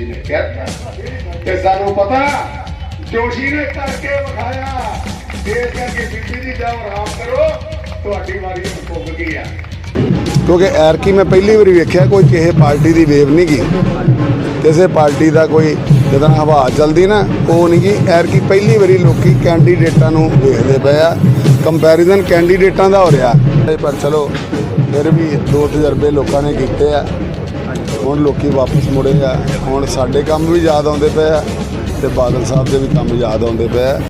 ਜੋਸ਼ੀ ਨੇ ਕਿਹਾ। ਤੇ ਸਾਨੂੰ ਪਤਾ, ਜੋਸ਼ੀ ਨੇ ਕਰਕੇ ਵਿਖਾਇਆ। ਦੇਸ਼ ਕਰਕੇ ਬੀਬੀ ਜੀ, ਜਾਓ ਆਰਾਮ ਕਰੋ, ਤੁਹਾਡੀ ਵਾਰੀ ਪੁੱਗ ਗਈ ਆ। ਕਿਉਂਕਿ ਐਰਕੀ ਮੈਂ ਪਹਿਲੀ ਵਾਰੀ ਵੇਖਿਆ, ਕੋਈ ਕਿਸੇ ਪਾਰਟੀ ਦੀ ਵੇਵ ਨਹੀਂ ਗਈ। ਕਿਸੇ ਪਾਰਟੀ ਦਾ ਕੋਈ ਜਦੋਂ ਹਵਾ ਚੱਲਦੀ ਨਾ, ਉਹ ਨਹੀਂ ਗਈ। ਐਰਕੀ ਪਹਿਲੀ ਵਾਰੀ ਲੋਕੀ ਕੈਂਡੀਡੇਟਾਂ ਨੂੰ ਵੇਖਦੇ ਪਏ ਆ। ਕੰਪੈਰੀਜ਼ਨ ਕੈਂਡੀਡੇਟਾਂ ਦਾ ਹੋ ਰਿਹਾ। ਪਰ ਚਲੋ, ਫਿਰ ਵੀ ਦੋ ਤਜਰਬੇ ਲੋਕਾਂ ਨੇ ਕੀਤੇ ਆ। ਹੁਣ ਲੋਕੀ ਵਾਪਸ ਮੁੜੇ ਆ। ਹੁਣ ਸਾਡੇ ਕੰਮ ਵੀ ਯਾਦ ਆਉਂਦੇ ਪਏ ਆ ਤੇ ਬਾਦਲ ਸਾਹਿਬ ਦੇ ਵੀ ਕੰਮ ਯਾਦ ਆਉਂਦੇ ਪਏ ਆ।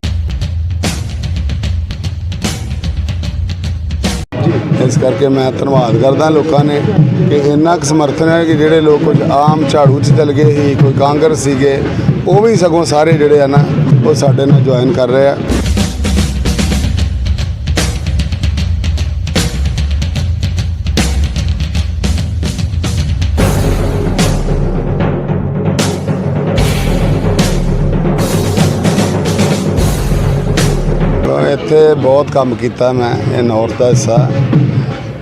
ਇਸ ਕਰਕੇ ਮੈਂ ਧੰਨਵਾਦ ਕਰਦਾ ਲੋਕਾਂ ਨੇ ਕਿ ਇੰਨਾ ਕੁ ਸਮਰਥਨ ਹੈ ਕਿ ਜਿਹੜੇ ਲੋਕ ਕੁਝ ਆਮ ਝਾੜੂ 'ਚ ਚਲ ਗਏ ਸੀ, ਕੋਈ ਕਾਂਗਰਸ ਸੀਗੇ, ਉਹ ਵੀ ਸਗੋਂ ਸਾਰੇ ਜਿਹੜੇ ਆ ਨਾ, ਉਹ ਸਾਡੇ ਨਾਲ ਜੁਆਇਨ ਕਰ ਰਹੇ ਆ। ਇੱਥੇ ਬਹੁਤ ਕੰਮ ਕੀਤਾ ਮੈਂ ਇਹ ਨੌਰਥ ਦਾ ਹਿੱਸਾ।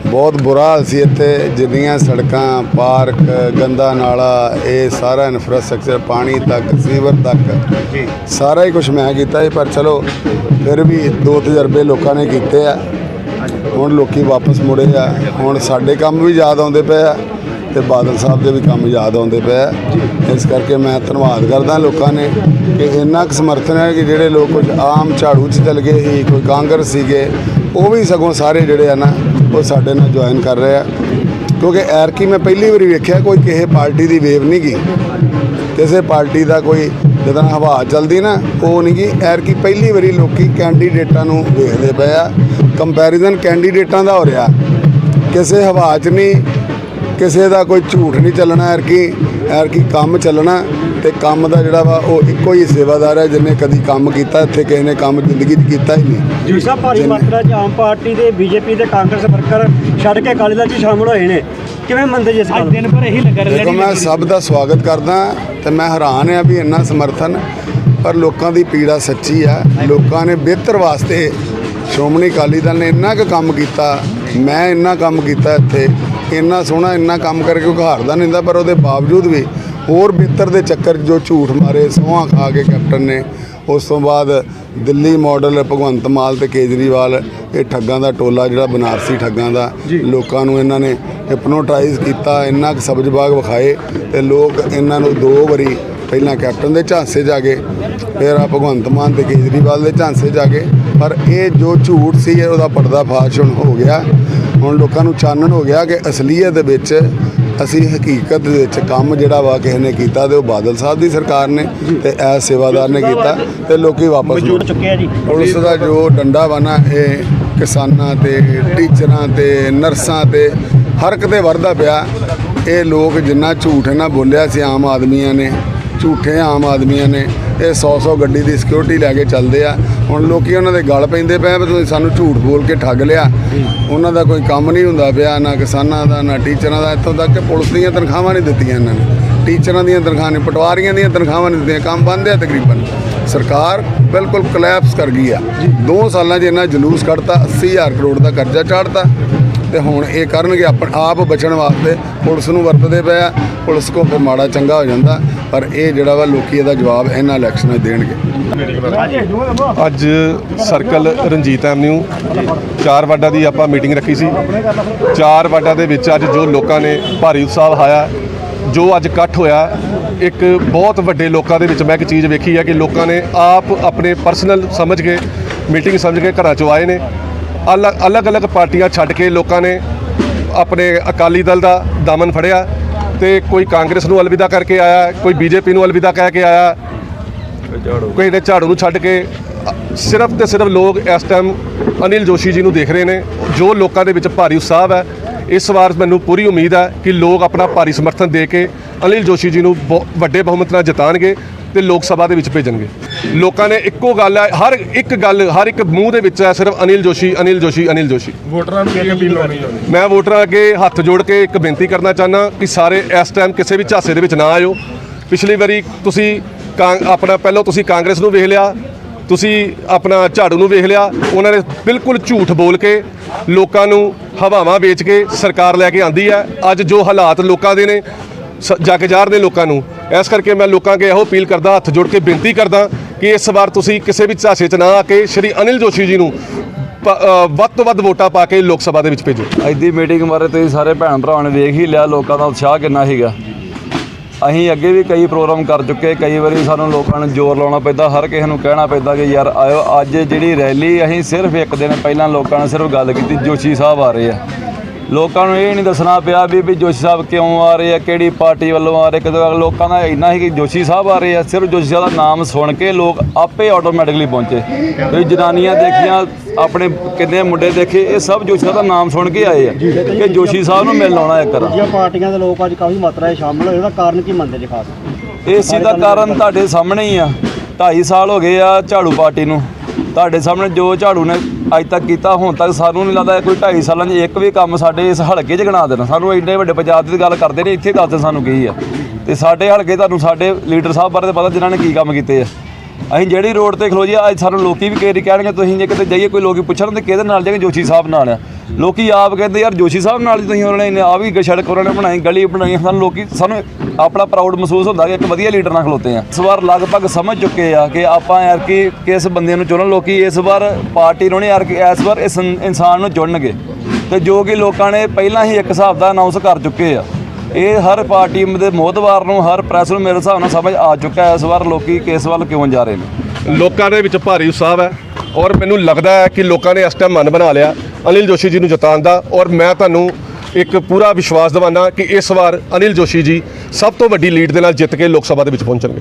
ਬਹੁਤ ਬੁਰਾ ਹਾਲ ਸੀ ਇੱਥੇ ਜਿੰਨੀਆਂ ਸੜਕਾਂ ਪਾਰਕ ਗੰਦਾ ਨਾਲਾ ਇਹ ਸਾਰਾ ਇਨਫਰਾਸਟ੍ਰਕਚਰ ਪਾਣੀ ਤੱਕ ਸੀਵਰ ਤੱਕ ਸਾਰਾ ਹੀ ਕੁਝ ਮੈਂ ਕੀਤਾ ਸੀ ਪਰ ਚਲੋ ਫਿਰ ਵੀ ਦੋ ਤਜਰਬੇ ਲੋਕਾਂ ਨੇ ਕੀਤੇ ਆ। ਹੁਣ ਲੋਕੀ ਵਾਪਸ ਮੁੜੇ ਆ। ਹੁਣ ਸਾਡੇ ਕੰਮ ਵੀ ਯਾਦ ਆਉਂਦੇ ਪਏ ਆ। ਤੇ ਬਾਦਲ ਸਾਹਿਬ ਦੇ ਵੀ ਕੰਮ ਯਾਦ ਆਉਂਦੇ ਪਏ ਆ। ਇਸ ਕਰਕੇ ਮੈਂ ਧੰਨਵਾਦ ਕਰਦਾ ਲੋਕਾਂ ਨੇ ਕਿ ਇੰਨਾ ਕੁ ਸਮਰਥਨ ਹੈ ਕਿ ਜਿਹੜੇ ਲੋਕ ਕੁਝ ਆਮ ਝਾੜੂ 'ਚ ਚਲ ਗਏ ਸੀ, ਕੋਈ ਕਾਂਗਰਸ ਸੀਗੇ, ਉਹ ਵੀ ਸਗੋਂ ਸਾਰੇ ਜਿਹੜੇ ਆ ਨਾ, ਉਹ ਸਾਡੇ ਨਾਲ ਜੁਆਇਨ ਕਰ ਰਹੇ ਆ। ਕਿਉਂਕਿ ਐਰਕੀ ਮੈਂ ਪਹਿਲੀ ਵਾਰੀ ਵੇਖਿਆ ਕੋਈ ਕਿਸੇ ਪਾਰਟੀ ਦੀ ਵੇਵ ਨਹੀਂ ਗਈ। ਕਿਸੇ ਪਾਰਟੀ ਦਾ ਕੋਈ ਜਦੋਂ ਹਵਾ ਚੱਲਦੀ ਨਾ, ਉਹ ਨਹੀਂ ਗਈ। ਐਰਕੀ ਪਹਿਲੀ ਵਾਰੀ ਲੋਕੀ ਕੈਂਡੀਡੇਟਾਂ ਨੂੰ ਵੇਖਦੇ ਪਏ ਆ। ਕੰਪੈਰੀਜ਼ਨ ਕੈਂਡੀਡੇਟਾਂ ਦਾ ਹੋ ਰਿਹਾ। ਕਿਸੇ ਹਵਾ 'ਚ ਨਹੀਂ ਕਿਸੇ ਦਾ ਕੋਈ ਝੂਠ ਨਹੀਂ ਚੱਲਣਾ ਐਰਕੀ ਐਰਕੀ ਕੰਮ ਚੱਲਣਾ ਤੇ ਕੰਮ ਦਾ ਜਿਹੜਾ ਵਾ ਉਹ ਇੱਕੋ ਹੀ ਸੇਵਾਦਾਰ ਹੈ ਜਿਹਨੇ ਕਦੀ ਕੰਮ ਕੀਤਾ ਇੱਥੇ ਕਿਸੇ ਨੇ ਕੰਮ ਜ਼ਿੰਦਗੀ 'ਚ ਕੀਤਾ ਹੀ ਨਹੀਂ। ਜੀ ਸਾਹਿਬ ਭਾਰੀ ਮਾਤਰਾ 'ਚ ਆਮ ਪਾਰਟੀ ਦੇ ਬੀਜੇਪੀ ਤੇ ਕਾਂਗਰਸ ਵਰਕਰ ਛੱਡ ਕੇ ਅਕਾਲੀ ਦਲ 'ਚ ਸ਼ਾਮਲ ਹੋਏ ਨੇ ਕਿਵੇਂ ਮੰਨਦੇ ਜੀ ਇਸ ਗੱਲ ਦਿਨ ਭਰ ਇਹੀ ਲੱਗਾ ਦੇਖੋ ਮੈਂ ਸਭ ਦਾ ਸਵਾਗਤ ਕਰਦਾ ਤੇ ਮੈਂ ਹੈਰਾਨ ਆ ਵੀ ਇੰਨਾ ਸਮਰਥਨ ਪਰ ਲੋਕਾਂ ਦੀ ਪੀੜਾ ਸੱਚੀ ਆ। ਲੋਕਾਂ ਨੇ ਬਿਹਤਰ ਵਾਸਤੇ ਸ਼੍ਰੋਮਣੀ ਅਕਾਲੀ ਦਲ ਨੇ ਇੰਨਾ ਕੁ ਕੰਮ ਕੀਤਾ ਮੈਂ ਇੰਨਾ ਕੰਮ ਕੀਤਾ ਇੱਥੇ। ਇੰਨਾ ਸੋਹਣਾ ਇੰਨਾ ਕੰਮ ਕਰਕੇ ਕੋਈ ਹਾਰਦਾ ਨਹੀਂ ਹੁੰਦਾ ਪਰ ਉਹਦੇ ਬਾਵਜੂਦ ਵੀ ਹੋਰ ਬਿਹਤਰ ਦੇ ਚੱਕਰ ਜੋ ਝੂਠ ਮਾਰੇ ਸੋਹਾਂ ਖਾ ਕੇ ਕੈਪਟਨ ਨੇ ਉਸ ਤੋਂ ਬਾਅਦ ਦਿੱਲੀ ਮਾਡਲ ਭਗਵੰਤ ਮਾਲ ਤੇ ਕੇਜਰੀਵਾਲ ਇਹ ਠੱਗਾਂ ਦਾ ਟੋਲਾ ਜਿਹੜਾ ਬਨਾਰਸੀ ਠੱਗਾਂ ਦਾ ਲੋਕਾਂ ਨੂੰ ਇਹਨਾਂ ਨੇ ਹਿਪਨੋਟਾਈਜ਼ ਕੀਤਾ ਇੰਨਾ ਕੁ ਸਬਜ਼ ਬਾਗ ਵਿਖਾਏ ਤੇ ਲੋਕ ਇਹਨਾਂ ਨੂੰ ਦੋ ਵਾਰੀ ਪਹਿਲਾਂ ਕੈਪਟਨ ਦੇ ਝਾਂਸੇ ਆ ਗਏ ਫਿਰ ਆ ਭਗਵੰਤ ਮਾਨ ਤੇ ਕੇਜਰੀਵਾਲ ਦੇ ਝਾਂਸੇ ਆ ਗਏ ਪਰ ਇਹ ਜੋ ਝੂਠ ਸੀ ਉਹਦਾ ਪਰਦਾ ਫਾਸ਼ ਹੁਣ ਹੋ ਗਿਆ। ਹੁਣ ਲੋਕਾਂ ਨੂੰ ਚਾਨਣ ਹੋ ਗਿਆ ਕਿ ਅਸਲੀਅਤ ਦੇ ਵਿੱਚ ਅਸੀਂ ਹਕੀਕਤ ਦੇ ਵਿੱਚ ਕੰਮ ਜਿਹੜਾ ਵਾ ਕਿਸੇ ਨੇ ਕੀਤਾ ਤੇ ਉਹ ਬਾਦਲ ਸਾਹਿਬ ਦੀ ਸਰਕਾਰ ਨੇ ਤੇ ਐ ਸੇਵਾਦਾਰ ਨੇ ਕੀਤਾ ਤੇ ਲੋਕੀ ਵਾਪਸ ਜੁੜ ਚੁੱਕੇ ਆ ਜੀ। ਪੁਲਿਸ ਦਾ ਜੋ ਡੰਡਾ ਵਾ ਨਾ ਇਹ ਕਿਸਾਨਾਂ ਤੇ ਟੀਚਰਾਂ ਤੇ ਨਰਸਾਂ ਤੇ ਹਰ ਕਿਤੇ ਵਰਦਾ ਪਿਆ। ਇਹ ਲੋਕ ਜਿੰਨਾ ਝੂਠ ਇਹਨਾਂ ਬੋਲਿਆ ਸੀ ਆਮ ਆਦਮੀਆਂ ਨੇ ਝੂਠੇ ਆਮ ਆਦਮੀਆਂ ਨੇ। ਇਹ 100-100 ਗੱਡੀ ਦੀ ਸਿਕਿਉਰਿਟੀ ਲੈ ਕੇ ਚੱਲਦੇ ਆ। ਹੁਣ ਲੋਕੀ ਉਹਨਾਂ ਦੇ ਗਲ ਪੈਂਦੇ ਪਏ ਵੀ ਤੁਸੀਂ ਸਾਨੂੰ ਝੂਠ ਬੋਲ ਕੇ ਠੱਗ ਲਿਆ। ਉਹਨਾਂ ਦਾ ਕੋਈ ਕੰਮ ਨਹੀਂ ਹੁੰਦਾ ਪਿਆ ਨਾ ਕਿਸਾਨਾਂ ਦਾ ਨਾ ਟੀਚਰਾਂ ਦਾ। ਇੱਥੋਂ ਤੱਕ ਕਿ ਪੁਲਿਸ ਦੀਆਂ ਤਨਖਾਹਾਂ ਨਹੀਂ ਦਿੱਤੀਆਂ ਇਹਨਾਂ ਨੇ। ਟੀਚਰਾਂ ਦੀਆਂ ਤਨਖਾਹਾਂ ਨਹੀਂ ਪਟਵਾਰੀਆਂ ਦੀਆਂ ਤਨਖਾਹਾਂ ਨਹੀਂ ਦਿੱਤੀਆਂ। ਕੰਮ ਬੰਦ ਆ ਤਕਰੀਬਨ। ਸਰਕਾਰ ਬਿਲਕੁਲ ਕਲੈਪਸ ਕਰ ਗਈ ਆ। ਦੋ ਸਾਲਾਂ 'ਚ ਇਹਨਾਂ ਜਲੂਸ ਕੱਢਤਾ 80000 ਕਰੋੜ ਦਾ ਕਰਜ਼ਾ ਚਾੜਤਾ ਤੇ ਹੁਣ ਇਹ ਕਰਨਗੇ ਆਪਣ, ਆਪ ਬਚਣ ਵਾਸਤੇ, ਪੁਲਿਸ ਨੂੰ ਵਰਤਦੇ ਪਏ ਆ, ਪੁਲਿਸ ਕੋ ਫਿਰ ਮਾੜਾ ਚੰਗਾ ਹੋ ਜਾਂਦਾ, ਪਰ ਇਹ ਜਿਹੜਾ ਵਾ ਲੋਕੀ ਇਹਦਾ ਜਵਾਬ ਇਹਨਾਂ ਇਲੈਕਸ਼ਨਾਂ 'ਚ ਦੇਣਗੇ। ਅੱਜ ਸਰਕਲ ਰਣਜੀਤ ਐਵਨਿਊ, ਚਾਰ ਵਾਰਡਾਂ ਦੀ ਆਪਾਂ ਮੀਟਿੰਗ ਰੱਖੀ ਸੀ। ਚਾਰ ਵਾਰਡਾਂ ਦੇ ਵਿੱਚ ਅੱਜ ਜੋ ਲੋਕਾਂ ਨੇ ਭਾਰੀ ਉਤਸ਼ਾਹ ਹਾਇਆ ਜੋ ਅੱਜ ਇਕੱਠ ਹੋਇਆ, ਇੱਕ ਬਹੁਤ ਵੱਡੇ ਲੋਕਾਂ ਦੇ ਵਿੱਚ ਮੈਂ ਇੱਕ ਚੀਜ਼ ਵੇਖੀ ਹੈ ਕਿ ਲੋਕਾਂ ਨੇ ਆਪ ਆਪਣੇ ਪਰਸਨਲ ਸਮਝ ਕੇ, ਮੀਟਿੰਗ ਸਮਝ ਕੇ ਘਰਾਂ ਚੋਂ ਆਏ ਨੇ। ਅਲੱਗ-ਅਲੱਗ ਪਾਰਟੀਆਂ ਛੱਡ ਕੇ ਲੋਕਾਂ ਨੇ ਆਪਣੇ ਅਕਾਲੀ ਦਲ ਦਾ ਦਾਮਨ ਫੜਿਆ ਤੇ ਕੋਈ ਕਾਂਗਰਸ ਨੂੰ ਅਲਵਿਦਾ ਕਰਕੇ ਆਇਆ, ਕੋਈ ਬੀਜੇਪੀ ਨੂੰ ਅਲਵਿਦਾ ਕਹਿ ਕੇ ਆਇਆ, ਕੋਈ ਨੇ ਝਾੜੂ ਨੂੰ ਛੱਡ ਕੇ, ਸਿਰਫ ਤੇ ਸਿਰਫ ਲੋਕ ਇਸ ਟਾਈਮ ਅਨਿਲ ਜੋਸ਼ੀ ਜੀ ਨੂੰ ਦੇਖ ਰਹੇ ਨੇ, ਜੋ ਲੋਕਾਂ ਦੇ ਵਿੱਚ ਭਾਰੀ ਉਤਸ਼ਾਹ ਹੈ ਇਸ ਵਾਰ ਮੈਨੂੰ ਪੂਰੀ ਉਮੀਦ ਹੈ ਕਿ ਲੋਕ ਆਪਣਾ ਭਾਰੀ ਸਮਰਥਨ ਦੇ ਕੇ ਅਨਿਲ ਜੋਸ਼ੀ ਜੀ ਨੂੰ ਵੱਡੇ ਬਹੁਮਤ ਨਾਲ ਜਿਤਾਣਗੇ ਤੇ ਲੋਕ ਸਭਾ ਦੇ ਵਿੱਚ ਭੇਜਣਗੇ। ਲੋਕਾਂ ਨੇ ਇੱਕੋ ਗੱਲ ਹੈ ਹਰ ਇੱਕ ਗੱਲ ਹਰ ਇੱਕ ਮੂੰਹ ਦੇ ਵਿੱਚ ਹੈ ਸਿਰਫ ਅਨਿਲ ਜੋਸ਼ੀ ਅਨਿਲ ਜੋਸ਼ੀ ਅਨਿਲ ਜੋਸ਼ੀ। ਵੋਟਰਾਂ ਨੂੰ ਕੀ ਅਪੀਲ ਕਰਨੀ ਚਾਹੁੰਦੇ? ਮੈਂ ਵੋਟਰਾਂ ਅੱਗੇ ਹੱਥ ਜੋੜ ਕੇ ਇੱਕ ਬੇਨਤੀ ਕਰਨਾ ਚਾਹੁੰਦਾ ਕਿ ਸਾਰੇ ਇਸ ਟਾਈਮ ਕਿਸੇ ਵੀ ਝਾਸੇ ਦੇ ਵਿੱਚ ਨਾ ਆਇਓ। ਪਿਛਲੀ ਵਾਰੀ ਤੁਸੀਂ ਆਪਣਾ ਪਹਿਲਾਂ ਤੁਸੀਂ ਕਾਂਗਰਸ ਨੂੰ ਵੇਖ ਲਿਆ ਤੁਸੀਂ ਆਪਣਾ ਝਾੜੂ ਨੂੰ ਵੇਖ ਲਿਆ, ਉਹਨਾਂ ਨੇ ਬਿਲਕੁਲ ਝੂਠ ਬੋਲ ਕੇ ਲੋਕਾਂ ਨੂੰ ਹਵਾਵਾਂ ਵੇਚ ਕੇ ਸਰਕਾਰ ਲੈ ਕੇ ਆਂਦੀ ਹੈ। ਅੱਜ ਜੋ ਹਾਲਾਤ ਲੋਕਾਂ ਦੇ ਨੇ, ਸ- ਜੱਗ ਜ਼ਾਹਰ ਨੇ ਲੋਕਾਂ ਨੂੰ, ਇਸ ਕਰਕੇ ਮੈਂ ਲੋਕਾਂ ਅੱਗੇ ਇਹੋ ਅਪੀਲ ਕਰਦਾ, ਹੱਥ ਜੋੜ ਕੇ ਬੇਨਤੀ ਕਰਦਾ ਕਿ ਇਸ ਵਾਰ ਤੁਸੀਂ ਕਿਸੇ ਵੀ ਝਾਸੇ 'ਚ ਨਾ ਆ ਕੇ ਸ਼੍ਰੀ ਅਨਿਲ ਜੋਸ਼ੀ ਜੀ ਨੂੰ ਪ- ਵੱਧ ਤੋਂ ਵੱਧ ਵੋਟਾਂ ਪਾ ਕੇ ਲੋਕ ਸਭਾ ਦੇ ਵਿੱਚ ਭੇਜੋ। ਅੱਜ ਦੀ ਮੀਟਿੰਗ ਬਾਰੇ ਤੁਸੀਂ ਸਾਰੇ ਭੈਣ ਭਰਾਵਾਂ ਨੇ ਵੇਖ ਹੀ ਲਿਆ, ਲੋਕਾਂ ਦਾ ਉਤਸ਼ਾਹ ਕਿੰਨਾ ਸੀਗਾ। ਅਸੀਂ ਅੱਗੇ ਵੀ ਕਈ ਪ੍ਰੋਗਰਾਮ ਕਰ ਚੁੱਕੇ, ਕਈ ਵਾਰੀ ਸਾਨੂੰ ਲੋਕਾਂ ਨੂੰ ਜ਼ੋਰ ਲਾਉਣਾ ਪੈਂਦਾ, ਹਰ ਕਿਸੇ ਨੂੰ ਕਹਿਣਾ ਪੈਂਦਾ ਕਿ ਯਾਰ ਆਇਓ, ਅੱਜ ਜਿਹੜੀ ਰੈਲੀ ਅਸੀਂ ਸਿਰਫ ਇੱਕ ਦਿਨ ਪਹਿਲਾਂ ਲੋਕਾਂ ਨੇ ਸਿਰਫ ਗੱਲ ਕੀਤੀ, ਜੋਸ਼ੀ ਸਾਹਿਬ ਆ ਰਹੇ ਆ। ਲੋਕਾਂ ਨੂੰ ਇਹ ਨਹੀਂ ਦੱਸਣਾ ਪਿਆ ਵੀ ਵੀ ਜੋਸ਼ੀ ਸਾਹਿਬ ਕਿਉਂ ਆ ਰਹੇ ਆ ਕਿਹੜੀ ਪਾਰਟੀ ਵੱਲੋਂ ਆ ਰਹੇ ਕਿਤੇ ਲੋਕਾਂ ਦਾ ਇੰਨਾ ਹੀ ਕਿ ਜੋਸ਼ੀ ਸਾਹਿਬ ਆ ਰਹੇ ਆ ਸਿਰਫ ਜੋਸ਼ੀ ਸਾਹਿਬ ਦਾ ਨਾਮ ਸੁਣ ਕੇ ਲੋਕ ਆਪੇ ਆਟੋਮੈਟਿਕਲੀ ਪਹੁੰਚੇ। ਤੁਸੀਂ ਜਨਾਨੀਆਂ ਦੇਖੀਆਂ ਆਪਣੇ ਕਿੰਨੇ ਮੁੰਡੇ ਦੇਖੇ ਇਹ ਸਭ ਜੋਸ਼ੀ ਸਾਹਿਬ ਦਾ ਨਾਮ ਸੁਣ ਕੇ ਆਏ ਆ ਕਿ ਜੋਸ਼ੀ ਸਾਹਿਬ ਨੂੰ ਮਿਲਣ ਆਉਣਾ ਇੱਕ ਵਾਰ ਦੂਜੀਆਂ ਪਾਰਟੀਆਂ ਦੇ ਲੋਕ ਅੱਜ ਕਾਫੀ ਮਾਤਰਾ 'ਚ ਸ਼ਾਮਲ ਹੋਏ ਉਹਦਾ ਕਾਰਨ ਕੀ ਮੰਨਦੇ ਜੀ ਖਾਸ? ਇਸ ਚੀਜ਼ ਦਾ ਕਾਰਨ ਤੁਹਾਡੇ ਸਾਹਮਣੇ ਹੀ ਆ। 2.5 ਸਾਲ ਹੋ ਗਏ ਆ ਝਾੜੂ ਪਾਰਟੀ ਨੂੰ। ਤੁਹਾਡੇ ਸਾਹਮਣੇ ਜੋ ਝਾੜੂ ਨੇ ਅੱਜ ਤੱਕ ਕੀਤਾ, ਹੁਣ ਤੱਕ ਸਾਨੂੰ ਨਹੀਂ ਲੱਗਦਾ ਕੋਈ 2.5 ਸਾਲਾਂ 'ਚ ਇੱਕ ਵੀ ਕੰਮ ਸਾਡੇ ਇਸ ਹਲਕੇ 'ਚ ਗਣਾ ਦੇਣਾ। ਸਾਨੂੰ ਇੰਨੇ ਵੱਡੇ ਪੰਜਾਬ ਦੀ ਗੱਲ ਕਰਦੇ ਨੇ, ਇੱਥੇ ਦੱਸਦੇ ਸਾਨੂੰ ਕੀ ਆ। ਤੇ ਸਾਡੇ ਹਲਕੇ ਤੁਹਾਨੂੰ ਸਾਡੇ ਲੀਡਰ ਸਾਹਿਬ ਬਾਰੇ ਤਾਂ ਪਤਾ ਜਿਨ੍ਹਾਂ ਨੇ ਕੀ ਕੰਮ ਕੀਤੇ ਆ। ਅਸੀਂ ਜਿਹੜੀ ਰੋਡ ਤੇ ਖਲੋ ਅੱਜ ਸਾਨੂੰ ਲੋਕੀ ਵੀ ਕਈ ਕਹਿਣਗੇ, ਤੁਸੀਂ ਜੇ ਕਿਤੇ ਜਾਈਏ, ਕੋਈ ਲੋਕੀ ਪੁੱਛਣ ਤੇ ਕਿਹਦੇ ਨਾਲ ਜਾਗੇ ਜੋਸ਼ੀ ਸਾਹਿਬ ਨਾਲ ਆ। ਲੋਕੀ ਆਪ ਕਹਿੰਦੇ, ਯਾਰ ਜੋਸ਼ੀ ਸਾਹਿਬ ਨਾਲ ਤੁਸੀਂ ਉਹਨਾਂ ਨੇ ਆ ਵੀ ਸੜਕ ਉਹਨਾਂ ਨੇ ਬਣਾਈ, ਗਲੀ ਬਣਾਈ, ਸਾਨੂੰ ਲੋਕੀ, ਸਾਨੂੰ ਆਪਣਾ ਪ੍ਰਾਊਡ ਮਹਿਸੂਸ ਹੁੰਦਾ ਕਿ ਇੱਕ ਵਧੀਆ ਲੀਡਰ ਨਾਲ ਖਲੋਤੇ ਆ। ਇਸ ਵਾਰ ਲਗਭਗ ਸਮਝ ਚੁੱਕੇ ਆ ਕਿ ਆਪਾਂ ਯਾਰ ਕਿ ਕਿਸ ਬੰਦੇ ਨੂੰ ਚੁਣਨ, ਲੋਕੀ ਇਸ ਵਾਰ ਪਾਰਟੀ ਨੂੰ ਨਹੀਂ ਯਾਰ ਕਿ ਇਸ ਵਾਰ ਇਸ ਇਨਸਾਨ ਨੂੰ ਚੁਣਨਗੇ। ਤੇ ਜੋ ਕਿ ਲੋਕਾਂ ਨੇ ਪਹਿਲਾਂ ਹੀ ਇੱਕ ਹਿਸਾਬ ਦਾ ਅਨਾਉਂਸ ਕਰ ਚੁੱਕੇ ਆ। ਇਹ ਹਰ ਪਾਰਟੀ ਦੇ ਮੋਹਤਵਾਰ ਨੂੰ, ਹਰ ਪ੍ਰੈਸ ਨੂੰ ਮੇਰੇ ਹਿਸਾਬ ਨਾਲ ਸਮਝ ਆ ਚੁੱਕਾ ਹੈ ਇਸ ਵਾਰ ਲੋਕੀ ਕਿਸ ਵੱਲ ਕਿਉਂ ਜਾ ਰਹੇ ਨੇ। ਲੋਕਾਂ ਦੇ ਵਿੱਚ ਭਾਰੀ ਉਤਸ਼ਾਹ ਹੈ। ਔਰ ਮੈਨੂੰ ਲੱਗਦਾ ਹੈ ਕਿ ਲੋਕਾਂ ਨੇ ਇਸ ਟਾਈਮ ਮਨ ਬਣਾ ਲਿਆ ਅਨਿਲ ਜੋਸ਼ੀ ਜੀ ਨੂੰ ਜਿਤਾਉਣ ਦਾ ਔਰ ਮੈਂ ਤੁਹਾਨੂੰ ਇੱਕ ਪੂਰਾ ਵਿਸ਼ਵਾਸ ਦਿਵਾਨਾ ਕਿ ਇਸ ਵਾਰ ਅਨਿਲ ਜੋਸ਼ੀ ਜੀ ਸਭ ਤੋਂ ਵੱਡੀ ਲੀਡ ਦੇ ਨਾਲ ਜਿੱਤ ਕੇ ਲੋਕ ਸਭਾ ਦੇ ਵਿੱਚ ਪਹੁੰਚਣਗੇ।